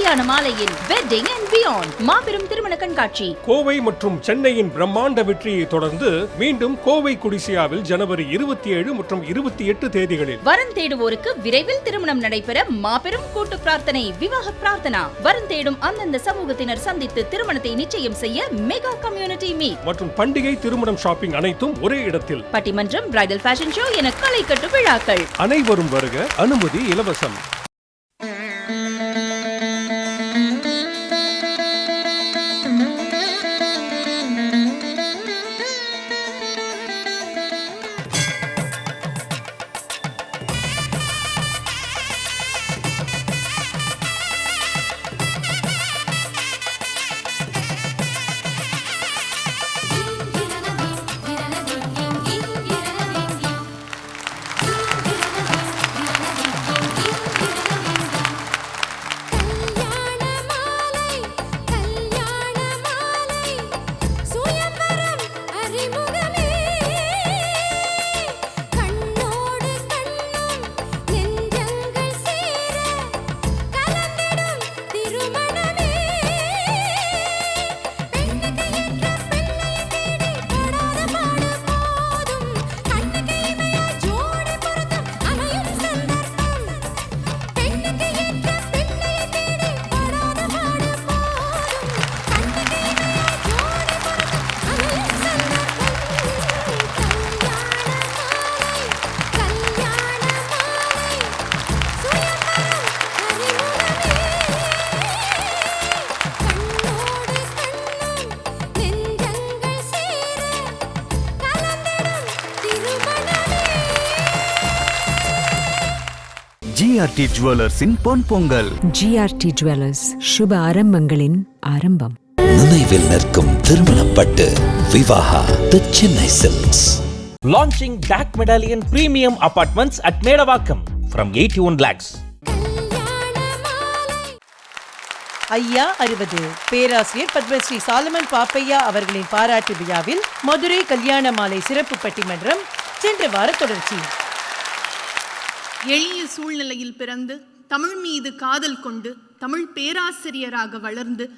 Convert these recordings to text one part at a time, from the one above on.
கல்யாண மாலையின் wedding and beyond மாபெரும் திருமண கண்காட்சி. கோவை மற்றும் சென்னையின் பிரம்மாண்ட வெற்றியை தொடர்ந்து மீண்டும் கோவை குடிசியாவில் ஜனவரி இருபத்தி ஏழு மற்றும் இருபத்தி எட்டு தேதிகளில். வரன் தேடுவோருக்கு விரைவில் திருமணம் நடைபெற மாபெரும் கூட்டு பிரார்த்தனை விவாக பிரார்த்தனா. வரன் தேடும் அந்தந்த சமூகத்தினர் சந்தித்து திருமணத்தை நிச்சயம் செய்ய மெகா கம்யூனிட்டி மீட் மற்றும் பண்டிகை திருமணம் ஷாப்பிங் அனைத்தும் ஒரே இடத்தில். பட்டிமன்றம் பிரைடல் ஃபேஷன் ஷோ என களை கட்டு விழாக்கள். அனைவரும் வருக அனுமதி இலவசம். ஜிஆர்டி ஜுவல்லர்ஸின் பொன் பொங்கல். ஜிஆர்டி ஜுவல்லர்ஸ் சுப ஆரம்பங்களின் ஆரம்பம். நினைவில் நிற்கும் திருமணப்பட்டு Vivaha the Chennai silks launching DAC Medallion Premium Apartments at Medavakkam from 81 lakhs. ஐயா அறுபது. பேராசிரியர் பத்மஸ்ரீ சாலமன் பாப்பையா அவர்களின் பாராட்டு விழாவில் மதுரை கல்யாண மாலை சிறப்பு பட்டிமன்றம் சென்ற வார தொடர்ச்சி. எளிய சூழ்நிலையில் பிறந்து தமிழ் மீது காதல் கொண்டு தமிழ் பேராசிரியராக வளர்ந்து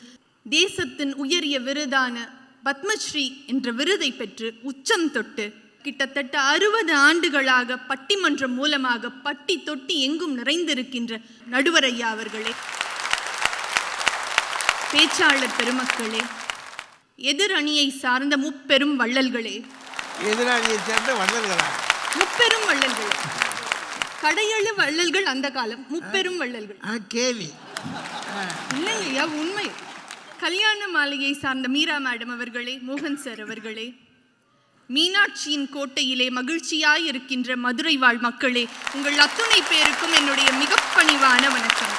தேசத்தின் உயரிய விருதான பத்மஸ்ரீ என்ற விருதை பெற்று உச்சம் தொட்டு கிட்டத்தட்ட அறுபது ஆண்டுகளாக பட்டிமன்றம் மூலமாக பட்டி தொட்டி எங்கும் நிறைந்திருக்கின்ற நடுவரையா அவர்களே. பேச்சாளர் பெருமக்களே எதிர் அணியை சார்ந்த முப்பெரும் வள்ளல்களே. எதிராளியை சேர்ந்த வள்ளல்களா? முப்பெரும் வள்ளல்களே. கடையெழு வள்ளல்கள் அந்த காலம் முப்பெரும் வள்ளல்கள். ஆ கேலி இல்லைங்கய்யா உண்மை. கல்யாண மாலையை சார்ந்த மீரா மேடம் அவர்களே மோகன் சார் அவர்களே மீனாட்சியின் கோட்டையிலே மகிழ்ச்சியாய் இருக்கின்ற மதுரை வாழ் மக்களே உங்கள் அத்துணை பேருக்கும் என்னுடைய மிக பணிவான வணக்கம்.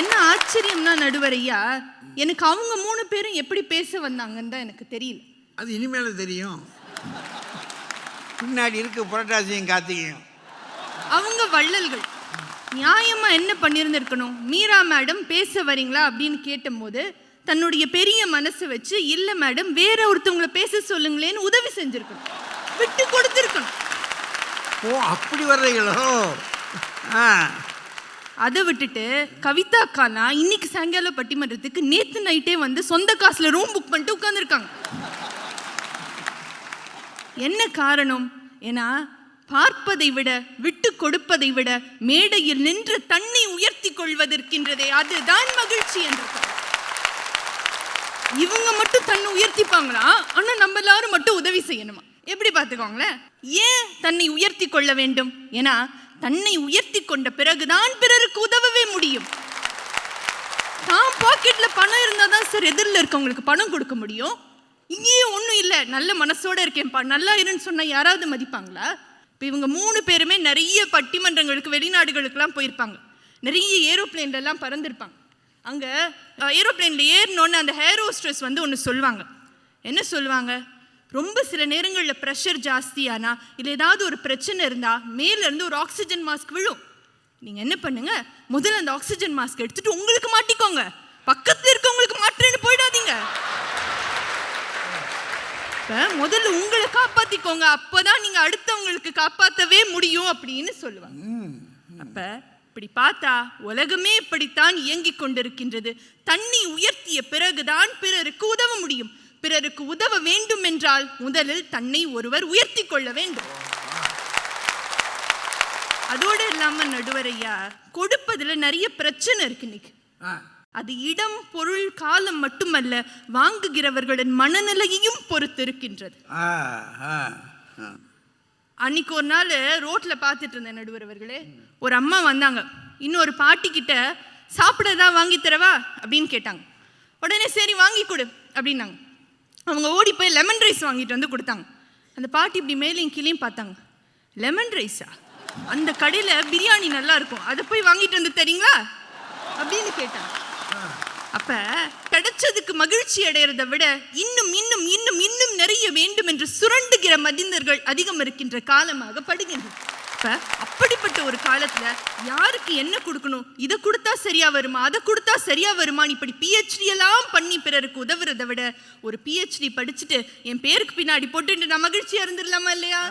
என்ன ஆச்சரியம்னா நடுவரையா எனக்கு அவங்க மூணு பேரும் எப்படி பேச வந்தாங்கன்னு தான் எனக்கு தெரியல. அது இனிமேல தெரியும். பின்னாடி இருக்கு புரட்டாசியும் கார்த்திகையும். அவங்க வள்ளல்கள். நியாயமா என்ன பண்ணியிருந்திருக்கணும் மீரா மேடம் பேச வரீங்களா? அப்படின்னு கேட்டபோது தன்னுடைய பெரிய மனசை வச்சு இல்ல மேடம் வேற ஒருத்தவங்கள பேச சொல்லுங்களேன்னு உதவி செஞ்சிருக்கணும். விட்டு கொடுத்துருக்கணும். ஓ அப்படி வர்றீங்களோ? ஆ. அதை விட்டுட்டு கவிதா அக்கானா இன்னைக்கு சாயங்காலம் பட்டிமன்றத்துக்கு நேத்து நைட்டே வந்து சொந்த காசுல ரூம் புக் பண்ணிட்டு உட்காந்துருக்காங்க என்ன காரணம்? ஏன்னா பார்ப்பதை விட விட்டு கொடுப்பதை விட மேடையில் நின்று தன்னை உயர்த்தி கொள்வதற்கின்றதே அதுதான் மகிழ்ச்சி என்று இவங்க மட்டும் தன்னை உயர்த்திப்பாங்களா? ஆனா நம்ம எல்லாரும் மட்டும் உதவி செய்யணுமா? எப்படி பார்த்துக்கோங்களேன்? ஏன் தன்னை உயர்த்தி கொள்ள வேண்டும்? ஏன்னா தன்னை உயர்த்தி கொண்ட பிறகுதான் பிறருக்கு உதவவே முடியும். தான் பாக்கெட்ல பணம் இருந்தால் தான் சார் எதிரில் இருக்கவங்களுக்கு பணம் கொடுக்க முடியும். இங்கேயும் ஒன்றும் இல்லை. நல்ல மனசோட இருக்கேன்ப்பா. நல்லா இருன்னு சொன்னால் யாராவது மதிப்பாங்களா? இப்போ இவங்க மூணு பேருமே நிறைய பட்டிமன்றங்களுக்கு வெளிநாடுகளுக்கெல்லாம் போயிருப்பாங்க. நிறைய ஏரோப்ளேன்லலாம் பறந்துருப்பாங்க. அங்கே ஏரோப்ளேனில் ஏறினோன்னு அந்த ஹேர் ஹோஸ்ட்ரஸ் வந்து ஒன்று சொல்லுவாங்க. என்ன சொல்லுவாங்க? ரொம்ப சில நேரங்களில் ப்ரெஷர் ஜாஸ்தியானா இல்லை ஏதாவது ஒரு பிரச்சனை இருந்தால் மேலேருந்து ஒரு ஆக்சிஜன் மாஸ்க் விழும். நீங்கள் என்ன பண்ணுங்கள் முதல்ல அந்த ஆக்சிஜன் மாஸ்க் எடுத்துட்டு உங்களுக்கு மாட்டிக்கோங்க. பக்கத்தில் இருக்கவங்களுக்கு மாட்டுறேன்னு போயிடாதீங்க. இப்ப முதல்ல உங்களை காப்பாத்திக்கோங்க. அப்பதான் நீங்க அடுத்தவங்களுக்கு காப்பாத்தவே முடியும் அப்படின்னு சொல்லுவாங்க. அப்ப அப்படி பார்த்தா உலகமே இப்படித்தான் இயங்கிக் கொண்டிருக்கின்றது. தன்னை உயர்த்திய பிறகுதான் பிறருக்கு உதவ முடியும். பிறருக்கு உதவ வேண்டும் என்றால் முதலில் தன்னை ஒருவர் உயர்த்தி கொள்ள வேண்டும். அதோடு இல்லாம நடுவரையா கொடுப்பதுல நிறைய பிரச்சனை இருக்கு இன்னைக்கு. அது இடம் பொருள் காலம் மட்டுமல்ல வாங்குகிறவர்களின் மனநிலையையும் பொறுத்து இருக்கின்றது. அன்னைக்கு ஒரு நாள் ரோட்ல பார்த்துட்டு இருந்தேன் நடுவர் அவர்களே ஒரு அம்மா வந்தாங்க. இன்னொரு பாட்டி கிட்ட சாப்பிட வாங்கி தரவா? அப்படின்னு கேட்டாங்க. உடனே சரி வாங்கி கொடு அப்படின்னாங்க. அவங்க ஓடி போய் லெமன் ரைஸ் வாங்கிட்டு வந்து கொடுத்தாங்க. அந்த பாட்டி இப்படி மேலேயும் கீழேயும் பார்த்தாங்க. லெமன் ரைஸா அந்த கடையில் பிரியாணி நல்லா இருக்கும். அதை போய் வாங்கிட்டு வந்து தரீங்களா? அப்படின்னு கேட்டாங்க. அப்ப கிடைச்சதுக்கு மகிழ்ச்சி அடையறதை விட இன்னும் இன்னும் இன்னும் இன்னும் நிறைய வேண்டும் என்று சுரண்டுகிற மனிதர்கள் அதிகம் இருக்கின்ற காலமாக படுகின்றது அப்ப அப்படிப்பட்ட ஒரு காலத்துல யாருக்கு என்ன கொடுக்கணும்? இதை கொடுத்தா சரியா வருமா? அதை கொடுத்தா சரியா வருமான்னு இப்படி பிஹெச்டி எல்லாம் பண்ணி பிறருக்கு உதவுறதை விட ஒரு பிஹெச்டி படிச்சுட்டு என் பேருக்கு பின்னாடி போட்டுட்டு நான் மகிழ்ச்சியா இருந்துடலாமா இல்லையா?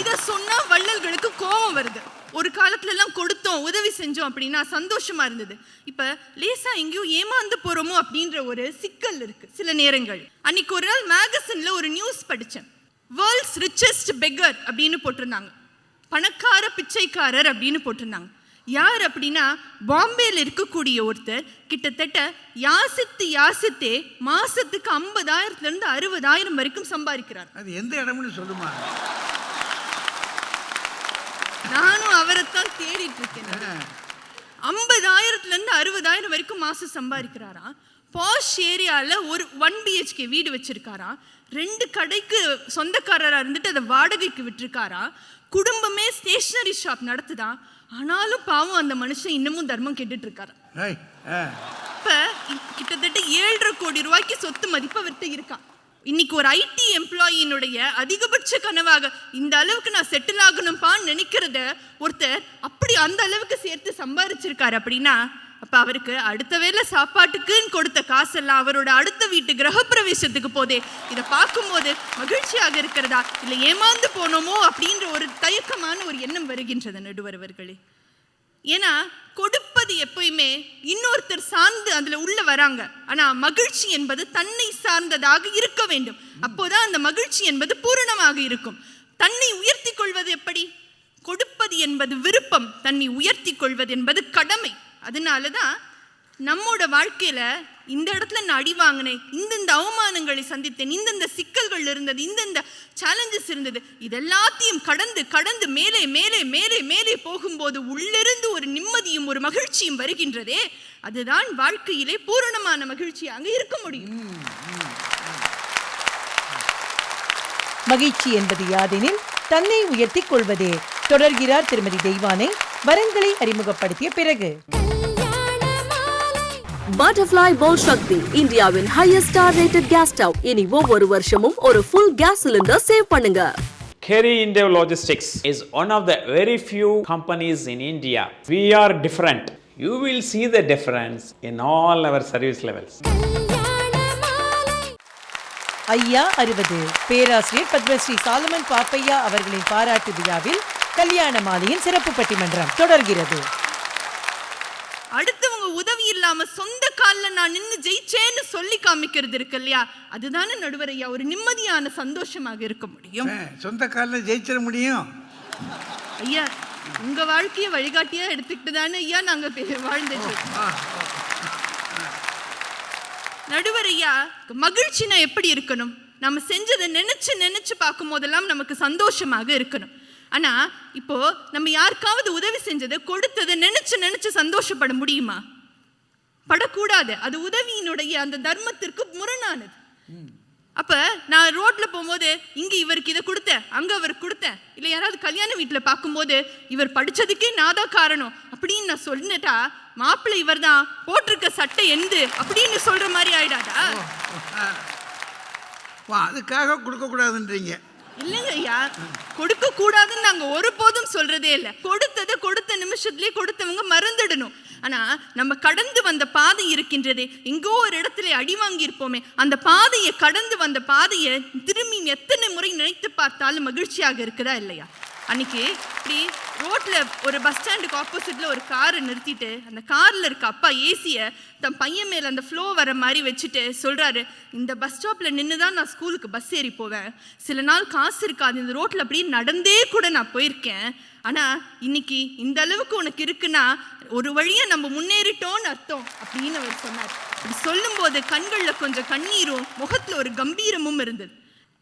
இத சொன்னா வள்ளல்களுக்கு கோபம் வருது. ஒரு காலத்துல எல்லாம் கொடுத்தோம் உதவி செஞ்சோம் அப்படின்னா சந்தோஷமா இருந்தது. இப்ப லேசா எங்கேயோ ஏமாந்து போறோமோ அப்படின்ற ஒரு சிக்கல் இருக்கு சில நேரங்கள். அன்னைக்கு ஒரு நாள் மேகசின்ல ஒரு நியூஸ் படித்தேன் வேர்ல்ட்ஸ் ரிச்சஸ்ட் பெக்கர் அப்படின்னு போட்டிருந்தாங்க. பணக்கார பிச்சைக்காரர் அப்படின்னு போட்டிருந்தாங்க. யார் அப்படின்னா பாம்பேயில் இருக்கக்கூடிய ஒருத்தர் கிட்டத்தட்ட யாசித்து யாசித்தே மாசத்துக்கு ஐம்பதாயிரத்துல இருந்து அறுபதாயிரம் வரைக்கும் சம்பாதிக்கிறார். அது எந்த இடம்னு சொல்லுமா? நானும் அவரைத்தான் தேடிட்டு இருக்கேன். ஐம்பதாயிரத்துல இருந்து அறுபதாயிரம் வரைக்கும் மாசம் சம்பாதிக்கிறாராம். பாஷ் ஏரியால ஒரு ஒன் பிஹெச்கே வீடு வச்சிருக்காராம். ரெண்டு கடைக்கு சொந்தக்காரரா இருந்துட்டு அதை வாடகைக்கு விட்டிருக்காராம். குடும்பமே ஸ்டேஷனரி ஷாப் நடத்துதான். ஆனாலும் பாவம் அந்த மனுஷன் இன்னமும் தர்மம் கேட்டுட்டு இருக்காரு இப்ப கிட்டத்தட்ட ஏழரை கோடி ரூபாய்க்கு சொத்து மதிப்பு அவர்கிட்ட இருக்கான் இன்னைக்கு ஒரு ஐடி எம்ப்ளாயினுடைய அதிகபட்ச கனவாக இந்த அளவுக்கு நான் செட்டில் ஆகணும்ப்பான்னு நினைக்கிறத ஒருத்தர் அப்படி அந்த அளவுக்கு சேர்த்து சம்பாரிச்சிருக்காரு அப்படின்னா அப்போ அவருக்கு அடுத்த வேளை சாப்பாட்டுக்குன்னு கொடுத்த காசெல்லாம் அவரோட அடுத்த வீட்டு கிரகப்பிரவேசத்துக்கு போதே இதை பார்க்கும்போது மகிழ்ச்சியாக இருக்கிறதா? இல்லை ஏமாந்து போனோமோ அப்படின்ற ஒரு தயக்கமான ஒரு எண்ணம் வருகின்றது நடுவரவர்களே ஏன்னா கொடுப்பது எப்பயுமே இன்னொருத்தர் சார்ந்து அதில் உள்ள வராங்க. ஆனால் மகிழ்ச்சி என்பது தன்னை சார்ந்ததாக இருக்க வேண்டும். அப்போதான் அந்த மகிழ்ச்சி என்பது பூரணமாக இருக்கும். தன்னை உயர்த்தி கொள்வது எப்படி? கொடுப்பது என்பது விருப்பம் தன்னை உயர்த்தி கொள்வது என்பது கடமை. அதனால தான் நம்மோட வாழ்க்கையில இந்த இடத்துல நான் அடி வாங்கினேன் இந்தந்த அவமானங்களை சந்தித்தேன் இந்தந்த சிக்கல்கள் இருந்தது இந்தந்த சேலஞ்சஸ் இருந்தது. இதெல்லாத்தையும் கடந்து கடந்து மேலே மேலே மேலே மேலே போகும்போது உள்ளிருந்து ஒரு நிம்மதியும் ஒரு மகிழ்ச்சியும் வருகின்றதே அதுதான் வாழ்க்கையிலே பூரணமான மகிழ்ச்சியாக இருக்க முடியும். மகிழ்ச்சி என்பது யாதெனில் தன்னை உயர்த்திக் கொள்வதே. தொடர்கிறார் திருமதி தெய்வானை. வரங்களை அறிமுகப்படுத்திய பிறகு. பட்டர்ஃப்ளை போல் சக்தி இந்தியாவின் highest star rated gas stove இனி ஒவ்வொரு வருஷமும் ஒரு ஃபுல் கேஸ் சிலிண்டர் சேவ் பண்ணுங்க Kerry India Logistics is one of the very few companies in India. We are different. You will see the difference in all our service levels. ஐயா அறுபது பேராசிரியர் பத்மஸ்ரீ சாலமன் பாப்பையா அவர்களின் பாராட்டு விழாவில் கல்யாண மாலையின் சிறப்பு பட்டிமன்றம் தொடர்கிறது அடுத்தவங்க உதவி இல்லாம சொந்த கால்ல நான் நின்னு ஜெயிச்சேன்னு சொல்லி காமிக்கிறது இருக்கு இல்லையா? அதுதானே நடுவர் ஐயா ஒரு நிம்மதியான சந்தோஷமாக இருக்க முடியும். சொந்த காலில் ஜெயிச்சிட முடியும்? ஐயா உங்க வாழ்க்கைய வழிகாட்டியா எடுத்துக்கிட்டு தானே ஐயா நாங்க வாழ்ந்துட்டு. நடுவர் ஐயா மகிழ்ச்சினா எப்படி இருக்கணும்? நம்ம செஞ்சதை நினைச்சு நினைச்சு பார்க்கும் போதெல்லாம் நமக்கு சந்தோஷமாக இருக்கணும். ஆனால் இப்போ நம்ம யாருக்காவது உதவி செஞ்சதை கொடுத்ததை நினைச்சு நினைச்சு சந்தோஷப்பட முடியுமா? படக்கூடாது. அது உதவியினுடைய அந்த தர்மத்திற்கு முரணானது. அப்ப நான் ரோட்ல போகும்போது இங்க இவருக்கு இதை கொடுத்தேன் அங்க அவருக்கு கொடுத்தேன். இல்ல யாராவது கல்யாண வீட்டுல பார்க்கும்போது இவர் படிச்சதுக்கே நான் தான் காரணம். அப்படின்னு நான் சொல்லிட்டா மாப்பிள்ளை இவர் தான் போட்டிருக்க சட்டை எந்து? அப்படின்னு சொல்ற மாதிரி ஆயிடாதா? வா அதுக்காக கொடுக்கக்கூடாதுன்றீங்க. இல்லைங்க ஐயா கொடுக்க கூடாதுன்னு நாங்க ஒருபோதும் சொல்றதே இல்லை. கொடுத்ததை கொடுத்த நிமிஷத்துலயே கொடுத்தவங்க மறந்துடணும். ஆனா நம்ம கடந்து வந்த பாதை இருக்கின்றதே எங்கோ ஒரு இடத்துல அடி வாங்கி இருப்போமே அந்த பாதையை கடந்து வந்த பாதையை திரும்பி எத்தனை முறை நினைத்து பார்த்தாலும் மகிழ்ச்சியாக இருக்குதா இல்லையா? அன்னைக்கு இப்படி ரோட்ல ஒரு பஸ் ஸ்டாண்டுக்கு ஆப்போசிட்ல ஒரு காரை நிறுத்திட்டு அந்த கார்ல இருக்க அப்பா ஏசிய தன் பையன் மேல அந்த ஃப்ளோ வர மாதிரி வச்சுட்டு சொல்றாரு இந்த பஸ் ஸ்டாப்ல நின்று தான் நான் ஸ்கூலுக்கு பஸ் ஏறி போவேன். சில நாள் காசு இருக்காது. இந்த ரோட்ல அப்படியே நடந்தே கூட நான் போயிருக்கேன். ஆனா இன்னைக்கு இந்த அளவுக்கு உனக்கு இருக்குன்னா ஒரு வழியாக நம்ம முன்னேறிட்டோம்னு அர்த்தம் அப்படின்னு அவர் சொன்னார். அப்படி சொல்லும்போது கண்களில் கொஞ்சம் கண்ணீரும் முகத்துல ஒரு கம்பீரமும் இருந்தது.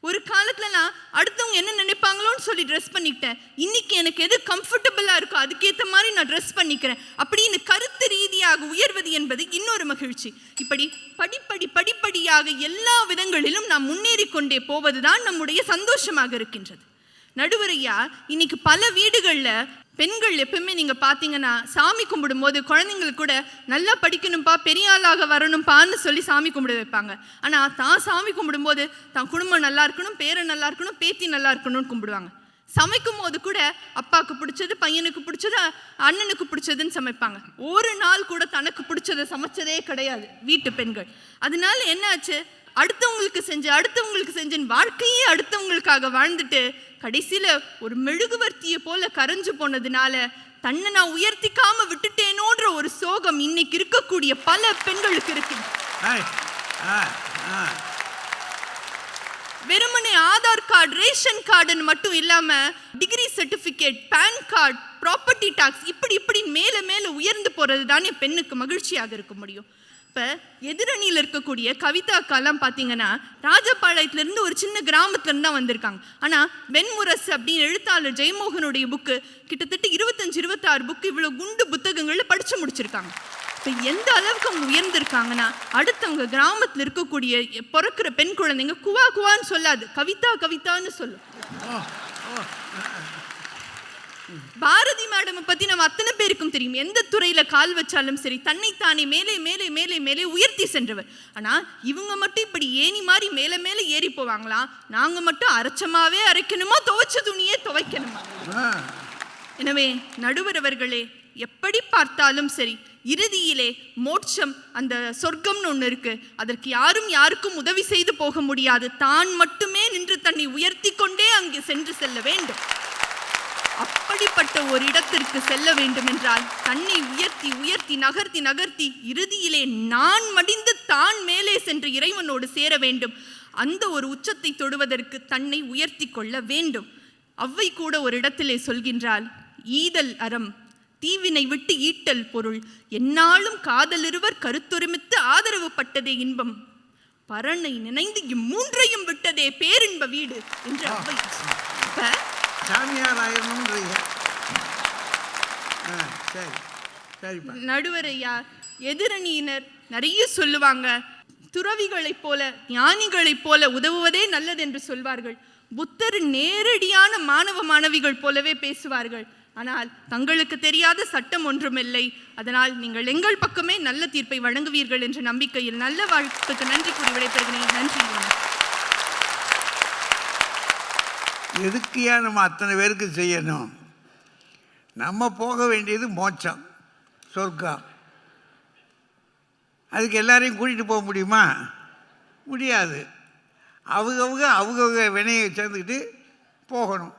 ஒரு காலத்தில் நான் அடுத்தவங்க என்ன நினைப்பாங்களோன்னு சொல்லி ட்ரெஸ் பண்ணிக்கிட்டேன். இன்னைக்கு எனக்கு எது கம்ஃபர்டபுளாக இருக்கோ அதுக்கேற்ற மாதிரி நான் ட்ரெஸ் பண்ணிக்கிறேன். அப்படின்னு கருத்து ரீதியாக உயர்வது என்பது இன்னொரு மகிழ்ச்சி. இப்படி படிப்படி படிப்படியாக எல்லா விதங்களிலும் நாம் முன்னேறி கொண்டே போவதுதான் நம்முடைய சந்தோஷமாக இருக்கின்றது. நடுவரையா இன்னைக்கு பல வீடுகளில் பெண்கள் எப்பவுமே நீங்கள் பார்த்தீங்கன்னா சாமி கும்பிடும்போது குழந்தைங்களுக்கு கூட நல்லா படிக்கணும்ப்பா பெரிய ஆளாக வரணும்ப்பான்னு சொல்லி சாமி கும்பிட வைப்பாங்க. ஆனால் தான் சாமி கும்பிடும்போது தான் குடும்பம் நல்லா இருக்கணும் பேரன் நல்லா இருக்கணும் பேத்தி நல்லா இருக்கணும்னு கும்பிடுவாங்க. சமைக்கும் போது கூட அப்பாவுக்கு பிடிச்சது பையனுக்கு பிடிச்சது அண்ணனுக்கு பிடிச்சதுன்னு சமைப்பாங்க. ஒரு நாள் கூட தனக்கு பிடிச்சதை சமைச்சதே கிடையாது வீட்டு பெண்கள். அதனால என்னாச்சு அடுத்தவங்களுக்கு செஞ்சு அடுத்தவங்களுக்கு செஞ்சுன்னு வாழ்க்கையே அடுத்தவங்களுக்காக வாழ்ந்துட்டு கடைசியில ஒரு மெழுகுவர்த்தியை போல கரைஞ்சு போனதுனால தன்னை நான் உயர்த்திக்காம விட்டுட்டேனோன்ற ஒரு சோகம் இன்னைக்கு இருக்கக்கூடிய பல பெண்களுக்கு இருக்கு. வெறுமனே ஆதார் கார்டு ரேஷன் கார்டுன்னு மட்டும் இல்லாம degree certificate PAN card property tax இப்படி இப்படி மேல மேல உயர்ந்து போறது தானே பெண்ணுக்கு மகிழ்ச்சியாக இருக்க முடியும் இப்போ எதிரணியில் இருக்கக்கூடிய கவிதா அக்காலாம் பார்த்தீங்கன்னா ராஜபாளையத்துலேருந்து ஒரு சின்ன கிராமத்துலேருந்து தான் வந்திருக்காங்க. ஆனால் வெண்முரசு அப்படின்னு எழுத்தாளர் ஜெயமோகனுடைய புக்கு கிட்டத்தட்ட இருபத்தஞ்சு இருபத்தாறு புக்கு இவ்வளோ குண்டு புத்தகங்களில் படித்து முடிச்சிருக்காங்க. இப்போ எந்த அளவுக்கு அவங்க உயர்ந்திருக்காங்கன்னா அடுத்தவங்க கிராமத்தில் இருக்கக்கூடிய பிறக்கிற பெண் குழந்தைங்க குவா குவான்னு சொல்லாது. கவிதா கவிதான்னு சொல்லும். பாரதி மேடமை பத்தி நம்ம அத்தனை பேருக்கும் தெரியும். எந்த துறையில கால் வச்சாலும் சரி தன்னைத்தானே மேலே மேலே மேலே மேலே உயர்த்தி சென்றவர். ஆனா இவங்க மட்டும் இப்படி ஏணி மாதிரி மேலே மேலே ஏறி போவாங்களாம் நாங்க மட்டும் அரைச்சமாவே அரைக்கணுமா? துவைச்ச துணியே துவைக்கணுமா. எனவே நடுவர் அவர்களே எப்படி பார்த்தாலும் சரி இறுதியிலே மோட்சம் அந்த சொர்க்கம்னு ஒன்று இருக்கு. அதற்கு யாரும் யாருக்கும் உதவி செய்து போக முடியாது. தான் மட்டுமே நின்று தன்னை உயர்த்தி கொண்டே அங்கே சென்று செல்ல வேண்டும். அப்படிப்பட்ட ஒரு இடத்திற்கு செல்ல வேண்டுமென்றால் தன்னை உயர்த்தி உயர்த்தி நகர்த்தி நகர்த்தி இறுதியிலே நான் மடிந்து தான் மேலே சென்று இறைவனோடு சேர வேண்டும். அந்த ஒரு உச்சத்தை தொடுவதற்கு தன்னை உயர்த்தி கொள்ள வேண்டும். அவ்வை கூட ஒரு இடத்திலே சொல்கின்றாள் ஈதல் அறம் தீவினை விட்டு ஈட்டல் பொருள் என்னாலும் காதலிருவர் கருத்தொருமித்து ஆதரவு பட்டதே இன்பம். பரனை நினைந்து இம்மூன்றையும் விட்டதே பேரின்ப வீடு என்று அவ்வை சாமியார் ஆயிரணுன்றீங்க ஆ சரி. சரிப்பா. ஐயா எதிரணியினர் நிறைய சொல்லுவாங்க. துறவிகளைப் போல ஞானிகளைப் போல உதவுவதே நல்லது என்று சொல்வார்கள். புத்தர் நேரடியான மாணவ மாணவிகள் போலவே பேசுவார்கள். ஆனால் தங்களுக்கு தெரியாத சட்டம் ஒன்றுமில்லை. அதனால் நீங்கள் எங்கள் பக்கமே நல்ல தீர்ப்பை வழங்குவீர்கள் என்ற நம்பிக்கையில் நல்ல வாழ்த்துக்கு நன்றி கூறி விடைபெறுகிறேன். நன்றி வணக்கம். எதுக்குயா நம்ம அத்தனை பேருக்கு செய்யணும்? நம்ம போக வேண்டியது மோட்சம் சொர்க்கம். அதுக்கு எல்லாரையும் கூட்டிகிட்டு போக முடியுமா? முடியாது. அவங்கவுங்க அவங்கவுங்க வினையை சேர்ந்துக்கிட்டு போகணும்.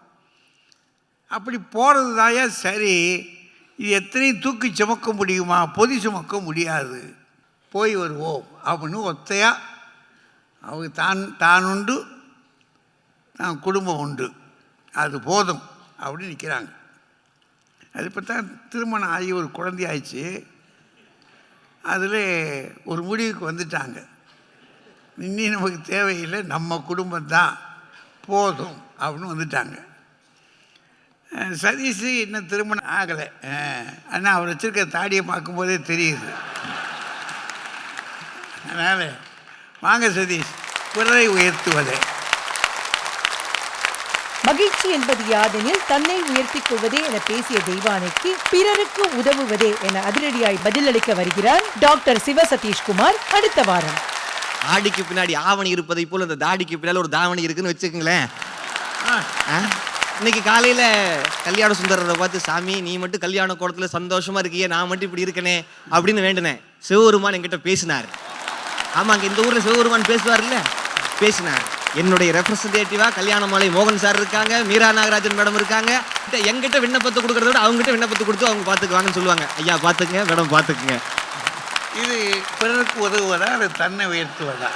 அப்படி போகிறது தாயா சரி. இது எத்தனையும் தூக்கி சுமக்க முடியுமா? பொதி சுமக்க முடியாது. போய் வருவோம். அப்படின்னு ஒத்தையாக அவங்க தான் தான் உண்டு குடும்பம் உண்டு. அது போதும் அப்படின்னு நிற்கிறாங்க அது இப்போ தான் திருமணம் ஆகி ஒரு குழந்தை ஆயிடுச்சு. அதில் ஒரு முடிவுக்கு வந்துட்டாங்க. இன்னும் நமக்கு தேவையில்லை நம்ம குடும்பம் தான் போதும் அப்படின்னு வந்துட்டாங்க. சதீஷ் இன்னும் திருமணம் ஆகலை. ஆனால் அவர் வச்சுருக்க தாடியை பார்க்கும்போதே தெரியுது. அதனால் வாங்க சதீஷ் குரலை உயர்த்துவதை. மகிழ்ச்சி என்பது யாதெனில் தன்னை உயர்த்திக் கொள்வதே என பேசிய தெய்வானைக்கு பிறருக்கு உதவுவதே என அதிரடியாய் பதிலளிக்க வருகிறார் டாக்டர் சிவ சதீஷ்குமார். அடுத்த வாரம். ஆடிக்கு பின்னாடி ஆவணி இருப்பதை போல் அந்த தாடிக்கு பின்னால ஒரு தாவணி இருக்குன்னு வச்சுக்கோங்களேன். ஆ? இன்னைக்கு காலையில கல்யாண சுந்தரரை பார்த்து சாமி நீ மட்டும் கல்யாண கோலத்துல சந்தோஷமா இருக்கியே நான் மட்டும் இப்படி இருக்கனே அப்படின்னு வேண்டினேன். சிவபெருமான் என்கிட்ட பேசினார். ஆமாங்க இந்த ஊர்ல சிவபெருமான் பேசுவார்ல? பேசினார். என்னுடைய ரெப்ரசன்டேட்டிவா கல்யாண மாலை மோகன் சார் இருக்காங்க மீரா நாகராஜன் மேடம் இருக்காங்க. எங்கிட்ட விண்ணப்பத்தை கொடுக்கறத விட அவங்ககிட்ட விண்ணப்பத்தை கொடுத்து அவங்க பார்த்துக்குவாங்கன்னு சொல்லுவாங்க. ஐயா பார்த்துக்குங்க மேடம் பார்த்துக்குங்க இது பிறருக்கு உதவுவதா அது தன்னை உயர்த்துவதா?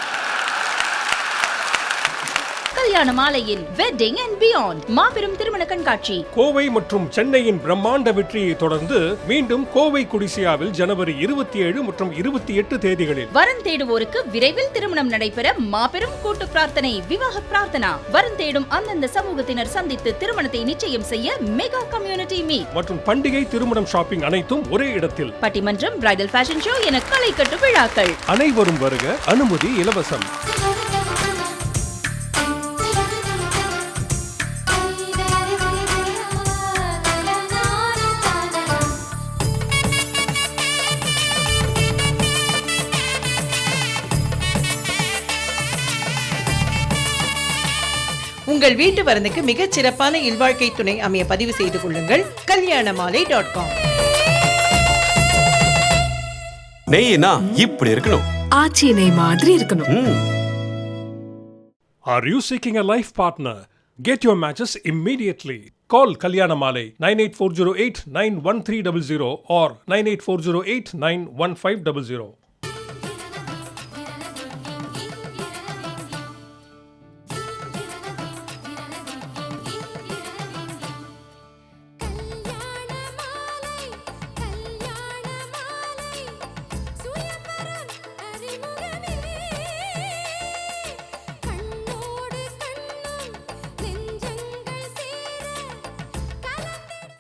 கல்யாண மாலையின் வெட்டிங் அண்ட் பியாண்ட் மாபெரும் திருமண கண்காட்சி. கோவை மற்றும் சென்னையின் பிரம்மாண்ட வெற்றியை தொடர்ந்து மீண்டும் கோவை குடிசியாவில் ஜனவரி இருபத்தி ஏழு மற்றும் இருபத்தி எட்டு தேதிகளில். வரன் தேடுவோருக்கு விரைவில் திருமணம் நடைபெற மாபெரும் கூட்டு பிரார்த்தனை விவாக பிரார்த்தனா. வரன் தேடும் அந்தந்த சமூகத்தினர் சந்தித்து திருமணத்தை நிச்சயம் செய்ய மெகா கம்யூனிட்டி மீட். மற்றும் பண்டிகை திருமணம் ஷாப்பிங் அனைத்தும் ஒரே இடத்தில். பட்டிமன்றம் பிரைடல் ஃபேஷன் ஷோ என களை கட்டு விழாக்கள். அனைவரும் வருக அனுமதி இலவசம். உங்கள் வீட்டு வரனுக்கு மிகச் சிறப்பான இல்வாழ்க்கை துணை அமைய பதிவு செய்து கொள்ளுங்கள் கல்யாண மாலை டாட் காம் நெய்னா இப்படி இருக்கணும் ஆச்சி நெய் மாதிரி இருக்கணும் Are you seeking a life partner? Get your matches immediately. Call Kalyanamale 98408 91300 or 98408 91500.